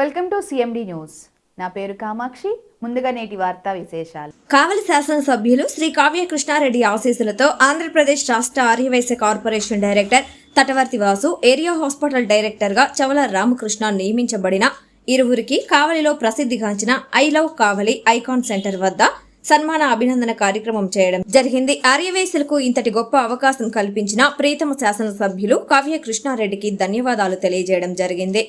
Welcome to CMD news. నా పేరు కామాక్షి. ముందుగా నేటి వార్తా విశేషాలు. కావలి శాసనసభ్యులు శ్రీ కావ్య కృష్ణారెడ్డి ఆశీస్సులతో ఆంధ్రప్రదేశ్ రాష్ట్ర Arya Vysya corporation director Tatavarthi Vasu area hospital డైరెక్టర్గా చవల రామకృష్ణ నియమించబడిన ఇరువురికి కావలిలో ప్రసిద్ధిగాంచిన I love Kavali icon centre వద్ద సన్మాన అభినందన కార్యక్రమం చేయడం జరిగింది. ఆర్యవైశ్యులకు ఇంతటి గొప్ప అవకాశం కల్పించిన ప్రీతమ శాసనసభ్యులు కావ్య కృష్ణారెడ్డికి ధన్యవాదాలు తెలియజేయడం జరిగింది.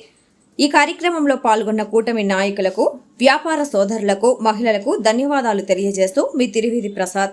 ఈ కార్యక్రమంలో పాల్గొన్న కూటమి నాయకులకు వ్యాపార సోదరులకు మహిళలకు ధన్యవాదాలు తెలియజేస్తూ మీ తిరువిధి ప్రసాద్.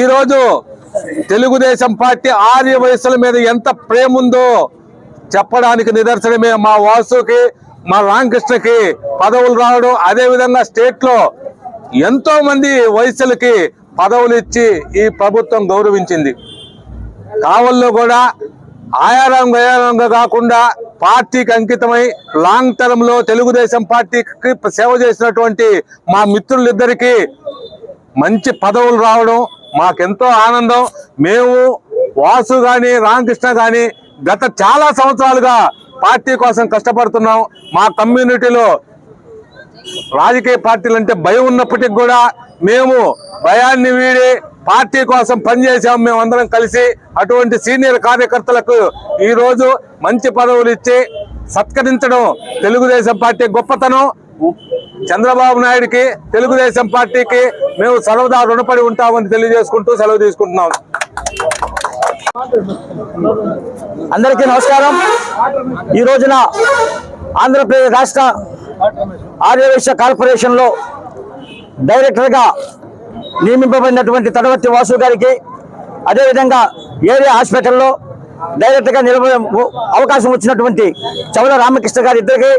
ఈరోజు తెలుగుదేశం పార్టీ ఆర్య వయసుల మీద ఎంత ప్రేమ ఉందో చెప్పడానికి నిదర్శనమే మా వాసుకి మా రామకృష్ణకి పదవులు రావడం. అదేవిధంగా స్టేట్లో ఎంతో మంది వయసులకి పదవులు ఇచ్చి ఈ ప్రభుత్వం గౌరవించింది. కావల్లో కూడా ఆయారం గయారంగా కాకుండా పార్టీకి అంకితమై లాంగ్ టర్మ్లో తెలుగుదేశం పార్టీకి సేవ చేసినటువంటి మా మిత్రులిద్దరికీ మంచి పదవులు రావడం మాకెంతో ఆనందం. మేము వాసు కానీ రామకృష్ణ కానీ గత చాలా సంవత్సరాలుగా పార్టీ కోసం కష్టపడుతున్నాం. మా కమ్యూనిటీలో రాజకీయ పార్టీలు అంటే భయం ఉన్నప్పటికి కూడా మేము భయాన్ని వీడి పార్టీ కోసం పనిచేసాము మేమందరం కలిసి అటువంటి సీనియర్ కార్యకర్తలకు ఈరోజు మంచి పదవులు ఇచ్చి సత్కరించడం తెలుగుదేశం పార్టీ గొప్పతనం. చంద్రబాబు నాయుడికి తెలుగుదేశం పార్టీకి మేము సర్వదా రుణపడి ఉంటామని తెలియజేసుకుంటూ సెలవు తీసుకుంటున్నాం. అందరికీ నమస్కారం. ఈ రోజున ఆంధ్రప్రదేశ్ రాష్ట్ర ఆర్యవైశ్య కార్పొరేషన్లో డైరెక్టర్గా నియమింపబడినటువంటి తడవర్తి వాసు గారికి అదేవిధంగా ఏరియా హాస్పిటల్లో డైరెక్టర్గా నిలబ అవకాశం వచ్చినటువంటి చౌల రామకృష్ణ గారి ఇద్దరికి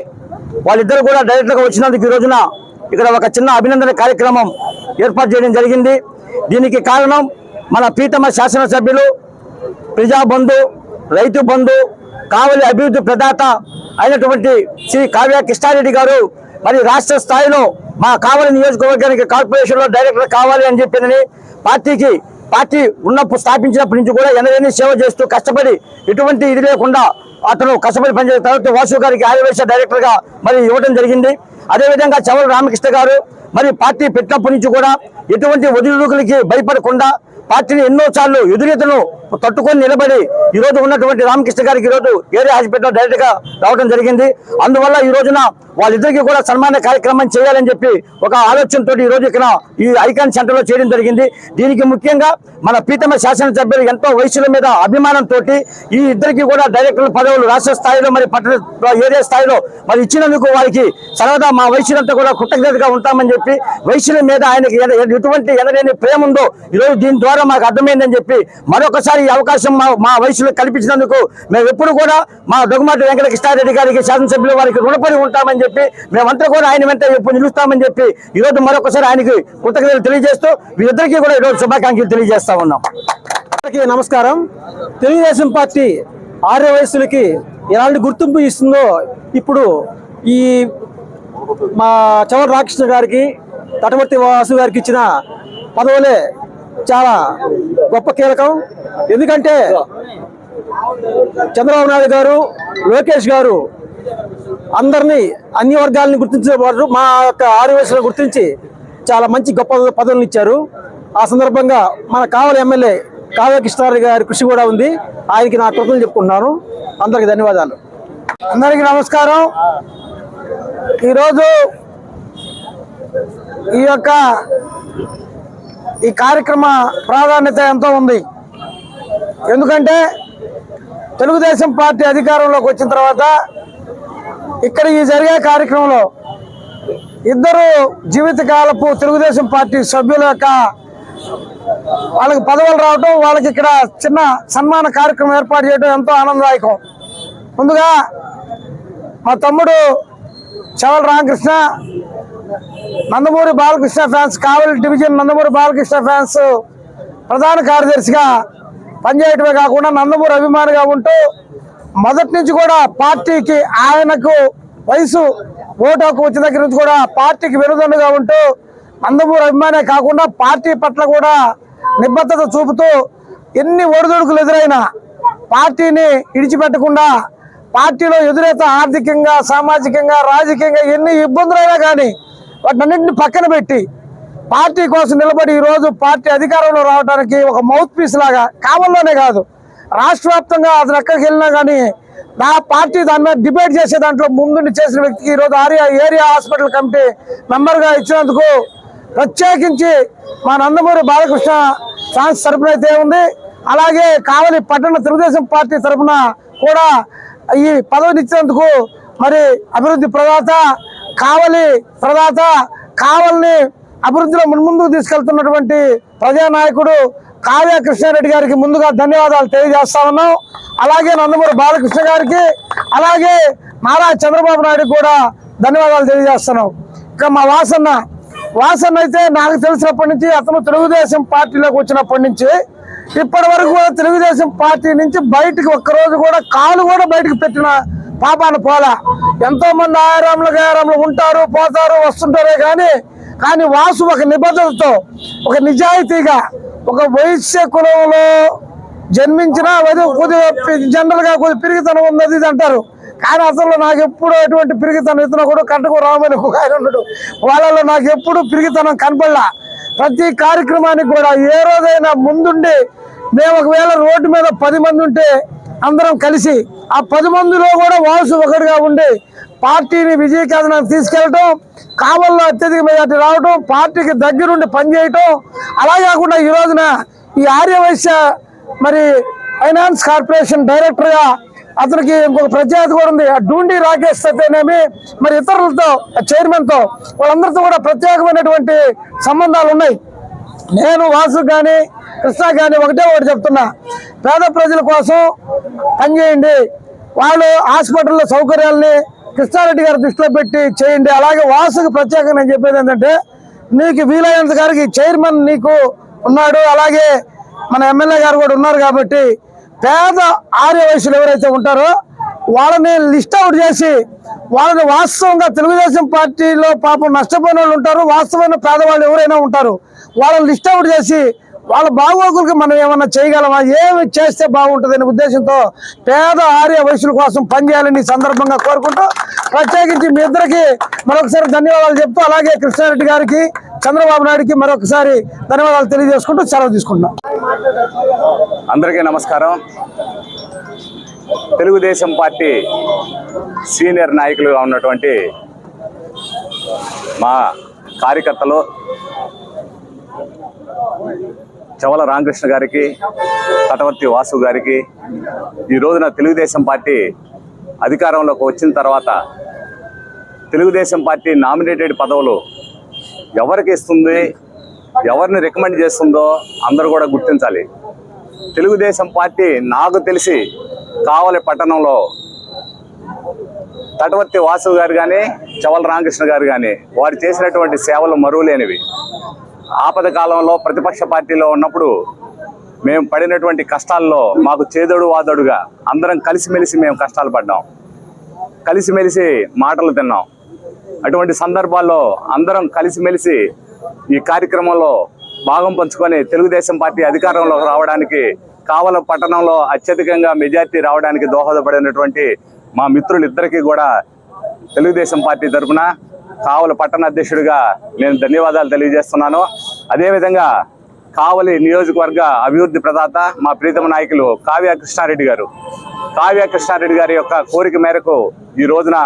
వాళ్ళిద్దరు కూడా డైరెక్టర్గా వచ్చినందుకు ఈ రోజున ఇక్కడ ఒక చిన్న అభినందన కార్యక్రమం ఏర్పాటు చేయడం జరిగింది. దీనికి కారణం మన ప్రీతమ శాసనసభ్యులు ప్రజాబంధు రైతు బంధు కావలి అభివృద్ధి ప్రదాత అయినటువంటి శ్రీ కావ్య కృష్ణారెడ్డి గారు మరి రాష్ట్ర స్థాయిలో మా కావలి నియోజకవర్గానికి కార్పొరేషన్లో డైరెక్టర్ కావాలి అని చెప్పిందని పార్టీకి పార్టీ ఉన్నప్పుడు స్థాపించినప్పటి నుంచి కూడా ఎనలేని సేవ చేస్తూ కష్టపడి ఎటువంటి ఇది లేకుండా అతను కష్టపడి పనిచేసిన తర్వాత వాసు గారికి ఆర్యవేశ డైరెక్టర్గా మరి ఇవ్వడం జరిగింది. అదేవిధంగా చవల రామకృష్ణ గారు మరి పార్టీ పెట్టినప్పటి నుంచి కూడా ఎటువంటి ఒడిదుడుకులకి భయపడకుండా పార్టీని ఎన్నో సార్లు ఎదురెతను తట్టుకొని నిలబడి ఈ రోజు ఉన్నటువంటి రామకృష్ణ గారికి ఈరోజు రోజు ఏరియా హాస్పిటల్ డైరెక్ట్గా రావడం జరిగింది. అందువల్ల ఈ రోజున వాళ్ళిద్దరికీ కూడా సన్మాన కార్యక్రమం చేయాలని చెప్పి ఒక ఆలోచనతో ఈ రోజు ఇక్కడ ఈ ఐకాన్ సెంటర్లో చేయడం జరిగింది. దీనికి ముఖ్యంగా మన పీతమ శాసనసభ్యులు ఎంతో వయసుల మీద అభిమానంతో ఈ ఇద్దరికి కూడా డైరెక్టర్ పదవులు రాష్ట్ర స్థాయిలో మరి పట్టణ ఏరియా స్థాయిలో మరి ఇచ్చినందుకు వారికి సరదా మా వయసులంతా కూడా కృతజ్ఞతగా ఉంటామని చెప్పి వయసుల మీద ఆయనకి ఎటువంటి ఎనలేని ప్రేమ ఉందో ఈరోజు దీని ద్వారా మాకు అర్థమైందని చెప్పి మరొకసారి ఈ అవకాశం మా మా వయసులో కల్పించినందుకు మేము ఎప్పుడు కూడా మా దొగమాటి వెంకట కృష్ణారెడ్డి గారికి శాసనసభ్యులు వారికి రుణపడి ఉంటామని చెప్పి మేమంతా కూడా ఆయన వెంట ఎప్పుడు నిలుస్తామని చెప్పి ఈరోజు మరొకసారి ఆయనకి కృతజ్ఞతలు తెలియజేస్తూ వీరిద్దరికీ కూడా ఈరోజు శుభాకాంక్షలు తెలియజేస్తా ఉన్నాం. అందరికీ నమస్కారం. తెలుగుదేశం పార్టీ ఆర్య వయసులకి ఎలాంటి గుర్తింపు ఇస్తుందో ఇప్పుడు ఈ మా చవర రామకృష్ణ గారికి తటవర్తి వాసు గారికి ఇచ్చిన పదవులే చాలా గొప్ప కీలకం. ఎందుకంటే చంద్రబాబు నాయుడు గారు లోకేష్ గారు అందరినీ అన్ని వర్గాలని గుర్తించేవారు మా యొక్క ఆరు గుర్తించి చాలా మంచి గొప్ప పదవులను ఇచ్చారు. ఆ సందర్భంగా మన కావలి ఎమ్మెల్యే కావ్య కృష్ణారెడ్డి గారి కృషి కూడా ఉంది. ఆయనకి నా కృతజ్ఞతలు చెప్పుకుంటున్నాను. అందరికి ధన్యవాదాలు. అందరికీ నమస్కారం. ఈరోజు ఈ యొక్క ఈ కార్యక్రమ ప్రాధాన్యత ఎంతో ఉంది. ఎందుకంటే తెలుగుదేశం పార్టీ అధికారంలోకి వచ్చిన తర్వాత ఇక్కడ ఈ జరిగే కార్యక్రమంలో ఇద్దరు జీవితకాలపు తెలుగుదేశం పార్టీ సభ్యుల యొక్క వాళ్ళకి పదవులు రావటం వాళ్ళకి ఇక్కడ చిన్న సన్మాన కార్యక్రమం ఏర్పాటు చేయడం ఎంతో ఆనందదాయకం. ముందుగా మా తమ్ముడు Chavala Ramakrishna Nandamuri Balakrishna fans Kavali division Nandamuri Balakrishna fans ప్రధాన కార్యదర్శిగా పనిచేయటమే కాకుండా నందమూరి అభిమానిగా ఉంటూ మొదటి నుంచి కూడా పార్టీకి ఆయనకు వయసు ఓటు హక్కు వచ్చిన దగ్గర నుంచి కూడా పార్టీకి వెనుదండుగా ఉంటూ నందమూరి అభిమానే కాకుండా పార్టీ పట్ల కూడా నిబద్ధత చూపుతూ ఎన్ని ఒడిదుడుకులు ఎదురైనా పార్టీని ఇడిచిపెట్టకుండా పార్టీలో ఎదురైతే ఆర్థికంగా సామాజికంగా రాజకీయంగా ఎన్ని ఇబ్బందులైనా కానీ వాటినన్నింటిని పక్కన పెట్టి పార్టీ కోసం నిలబడి ఈరోజు పార్టీ అధికారంలో రావడానికి ఒక మౌత్ పీస్ లాగా కావల్లోనే కాదు. రాష్ట్ర వ్యాప్తంగా అతను ఎక్కడికి వెళ్ళినా కానీ నా పార్టీ దాని మీద డిబేట్ చేసే దాంట్లో ముందుండి చేసిన వ్యక్తికి ఈరోజు ఆర్యా ఏరియా హాస్పిటల్ కమిటీ మెంబర్గా ఇచ్చినందుకు ప్రత్యేకించి మా నందమూరి బాలకృష్ణ ఫ్యాన్స్ తరపున అయితే ఉంది. అలాగే కావలి పట్టణ తెలుగుదేశం పార్టీ తరఫున కూడా ఈ పదవిని ఇచ్చినందుకు మరి అభివృద్ధి ప్రదాత కావలి ప్రదాత కావలిని అభివృద్ధిలో మున్ముందుకు తీసుకెళ్తున్నటువంటి ప్రజానాయకుడు కావ్య కృష్ణారెడ్డి గారికి ముందుగా ధన్యవాదాలు తెలియజేస్తా ఉన్నాం. అలాగే నందమూరి బాలకృష్ణ గారికి అలాగే నారా చంద్రబాబు నాయుడు కూడా ధన్యవాదాలు తెలియజేస్తున్నాం. ఇక మా వాసన్న వాసన్న అయితే నాకు తెలిసినప్పటి నుంచి అతను తెలుగుదేశం పార్టీలోకి వచ్చినప్పటి నుంచి ఇప్పటి వరకు కూడా తెలుగుదేశం పార్టీ నుంచి బయటికి ఒక్కరోజు కూడా కాలు కూడా బయటకు పెట్టిన పాపాన పోలా. ఎంతో మంది ఆయారాములు గాయారాములు ఉంటారు పోతారు వస్తుంటారే కానీ కానీ వాసు ఒక నిబద్ధతతో ఒక నిజాయితీగా ఒక వైశ్య కులంలో జన్మించిన అది కొద్దిగా జనరల్గా కొద్ది పిరిగితనం ఉన్నది ఇది అంటారు. కానీ అసలు నాకు ఎప్పుడు ఎటువంటి పిరిగితనం ఇతను కూడా కంటకు రామని ఒక ఆయన ఉన్నాడు. వాళ్ళలో నాకు ఎప్పుడు పిరిగితనం కనపడలా. ప్రతి కార్యక్రమానికి కూడా ఏ రోజైనా ముందుండి మేము ఒకవేళ రోడ్డు మీద పది మంది ఉంటే అందరం కలిసి ఆ పది మందిలో కూడా వాసు ఒకటిగా ఉండి పార్టీని విజయకేతనానికి తీసుకెళ్ళటం కావల్లో అత్యధిక మెజార్టీ రావటం పార్టీకి దగ్గరుండి పనిచేయటం అలా కాకుండా ఈ రోజున ఈ ఆర్యవైశ్య మరి ఫైనాన్స్ కార్పొరేషన్ డైరెక్టర్గా అతనికి ఇంకొక ప్రత్యేకత కూడా ఉంది. ఆ డూండి రాకేష్ అయితేనేమి మరి ఇతరులతో చైర్మన్తో వాళ్ళందరితో కూడా ప్రత్యేకమైనటువంటి సంబంధాలు ఉన్నాయి. నేను వాసు కానీ కృష్ణా కానీ ఒకటే ఒకటి చెప్తున్నా. పేద ప్రజల కోసం పనిచేయండి. వాళ్ళు హాస్పిటల్లో సౌకర్యాలని కృష్ణారెడ్డి గారి దృష్టిలో పెట్టి చేయండి. అలాగే వాసుకు ప్రత్యేకంగా నేను చెప్పేది ఏంటంటే నీకు వీలైనంత గారికి చైర్మన్ నీకు ఉన్నాడు. అలాగే మన ఎమ్మెల్యే గారు కూడా ఉన్నారు కాబట్టి పేద ఆర్య వయసులు ఎవరైతే ఉంటారో వాళ్ళని లిస్ట్ అవుట్ చేసి వాళ్ళని వాస్తవంగా తెలుగుదేశం పార్టీలో పాపం నష్టపోయిన వాళ్ళు ఉంటారు. వాస్తవమైన పేదవాళ్ళు ఎవరైనా ఉంటారు. వాళ్ళని లిస్ట్ అవుట్ చేసి వాళ్ళ బాగోగులకి మనం ఏమన్నా చేయగలమా? ఏమి చేస్తే బాగుంటుంది అనే ఉద్దేశంతో పేద ఆర్య వయసుల కోసం పనిచేయాలని సందర్భంగా కోరుకుంటూ ప్రత్యేకించి మీ ఇద్దరికి మరొకసారి ధన్యవాదాలు చెప్తూ అలాగే కృష్ణారెడ్డి గారికి చంద్రబాబు నాయుడికి మరొకసారి ధన్యవాదాలు తెలియజేసుకుంటూ సెలవు తీసుకుంటున్నాం. అందరికీ నమస్కారం. తెలుగుదేశం పార్టీ సీనియర్ నాయకులుగా ఉన్నటువంటి మా కార్యకర్తలు చవల రామకృష్ణ గారికి తటవర్తి వాసు గారికి ఈ రోజున తెలుగుదేశం పార్టీ అధికారంలోకి వచ్చిన తర్వాత తెలుగుదేశం పార్టీ నామినేటెడ్ పదవులు ఎవరికి ఇస్తుంది ఎవరిని రికమెండ్ చేస్తుందో అందరూ కూడా గుర్తించాలి. తెలుగుదేశం పార్టీ నాకు తెలిసి కావలి పట్టణంలో తటవర్తి వాసు గారు కానీ చవల రామకృష్ణ గారు కానీ వారు చేసినటువంటి సేవలు మరువులేనివి. ఆపద కాలంలో ప్రతిపక్ష పార్టీలో ఉన్నప్పుడు మేము పడినటువంటి కష్టాల్లో మాకు చేదోడు వాదోడుగా అందరం కలిసిమెలిసి మేము కష్టాలు పడ్డాం. కలిసిమెలిసి మాటలు తిన్నాం. అటువంటి సందర్భాల్లో అందరం కలిసిమెలిసి ఈ కార్యక్రమంలో భాగం పంచుకొని తెలుగుదేశం పార్టీ అధికారంలో రావడానికి కావల పట్టణంలో అత్యధికంగా మెజార్టీ రావడానికి దోహదపడినటువంటి మా మిత్రులిద్దరికీ కూడా తెలుగుదేశం పార్టీ తరఫున కావలి పట్టణ అధ్యక్షుడిగా నేను ధన్యవాదాలు తెలియజేస్తున్నాను. అదేవిధంగా కావలి నియోజకవర్గ అభివృద్ధి ప్రదాత మా ప్రీతమ నాయకులు కావ్య కృష్ణారెడ్డి గారు. కావ్య కృష్ణారెడ్డి గారి యొక్క కోరిక మేరకు ఈ రోజున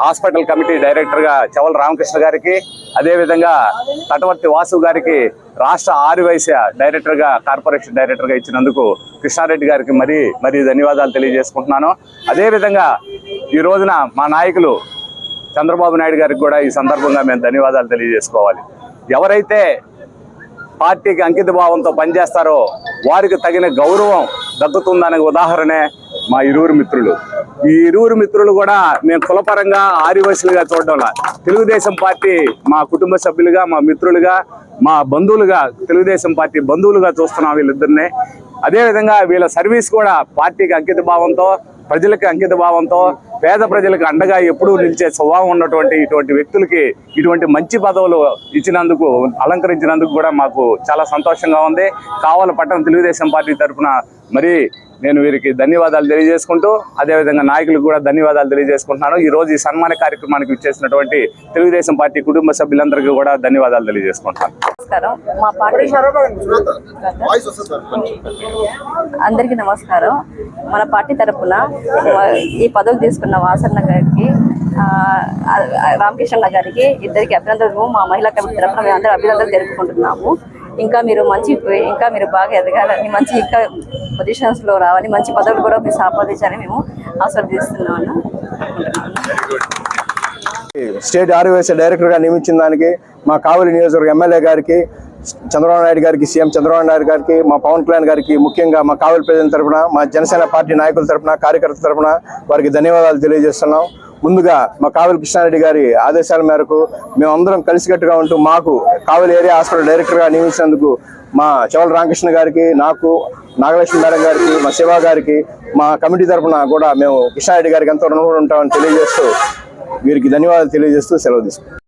హాస్పిటల్ కమిటీ డైరెక్టర్గా చవల రామకృష్ణ గారికి అదేవిధంగా తటవర్తి వాసు గారికి రాష్ట్ర ఆరువైశ్య డైరెక్టర్గా కార్పొరేషన్ డైరెక్టర్గా ఇచ్చినందుకు కృష్ణారెడ్డి గారికి మరీ మరీ ధన్యవాదాలు తెలియజేసుకుంటున్నాను. అదేవిధంగా ఈ రోజున మా నాయకులు చంద్రబాబు నాయుడు గారికి కూడా ఈ సందర్భంగా మేము ధన్యవాదాలు తెలియజేసుకోవాలి. ఎవరైతే పార్టీకి అంకిత భావంతో పనిచేస్తారో వారికి తగిన గౌరవం దక్కుతుందనే ఉదాహరణే మా ఇరువురు మిత్రులు. ఈ ఇరువురు మిత్రులు కూడా మేము కులపరంగా ఆదివాసులుగా చూడడంలా తెలుగుదేశం పార్టీ మా కుటుంబ సభ్యులుగా మా మిత్రులుగా మా బంధువులుగా తెలుగుదేశం పార్టీ బంధువులుగా చూస్తున్నాం వీళ్ళిద్దరిని. అదేవిధంగా వీళ్ళ సర్వీస్ కూడా పార్టీకి అంకిత భావంతో ప్రజలకు అంకిత భావంతో పేద ప్రజలకు అండగా ఎప్పుడూ నిలిచే స్వభావం ఉన్నటువంటి ఇటువంటి వ్యక్తులకి ఇటువంటి మంచి పదవులు ఇచ్చినందుకు అలంకరించినందుకు కూడా మాకు చాలా సంతోషంగా ఉంది. కావాల పట్టణ తెలుగుదేశం పార్టీ తరఫున మరి నేను వీరికి ధన్యవాదాలు తెలియజేసుకుంటూ అదేవిధంగా నాయకులకు కూడా ధన్యవాదాలు తెలియజేసుకుంటున్నాను. ఈరోజు ఈ సన్మాన కార్యక్రమానికి ఇచ్చేసినటువంటి తెలుగుదేశం పార్టీ కుటుంబ సభ్యులందరికీ కూడా ధన్యవాదాలు తెలియజేసుకుంటున్నాను. మా అందరికీ నమస్కారం. మన పార్టీ తరపున ఈ పదవి తీసుకున్న వాసన్న గారికి రామకృష్ణ గారికి ఇద్దరికి అభినందనలు. మా మహిళా కమిటీ తరపున మేము అందరూ అభినందనలు తెలుపుకుంటున్నాము. ఇంకా మీరు మంచి ఇంకా మీరు బాగా ఎదగాలని మంచి ఇంకా పొజిషన్స్లో రావాలి. మంచి పదవులు కూడా మీరు సంపాదించాలని మేము ఆస్వాదిస్తున్నాము స్టేట్ ఆర్యవేశ డైరెక్టర్గా నియమించిన దానికి మా కావలి నియోజకవర్గ ఎమ్మెల్యే గారికి చంద్రబాబు నాయుడు గారికి సీఎం చంద్రబాబు నాయుడు గారికి మా పవన్ కళ్యాణ్ గారికి ముఖ్యంగా మా కావలి ప్రజల తరపున మా జనసేన పార్టీ నాయకుల తరపున కార్యకర్తల తరపున వారికి ధన్యవాదాలు తెలియజేస్తున్నాం. ముందుగా మా కావలి కృష్ణారెడ్డి గారి ఆదేశాల మేరకు మేమందరం కలిసికట్టుగా ఉంటూ మాకు కావలి ఏరియా హాస్పిటల్ డైరెక్టర్గా నియమించినందుకు మా చవల రామకృష్ణ గారికి నాకు నాగలక్ష్మి మేడం గారికి మా శివ గారికి మా కమిటీ తరఫున కూడా మేము కృష్ణారెడ్డి గారికి ఎంతో రుణపడి ఉంటామని తెలియజేస్తూ వీరికి ధన్యవాదాలు తెలియజేస్తూ సెలవు తీసుకుంటాం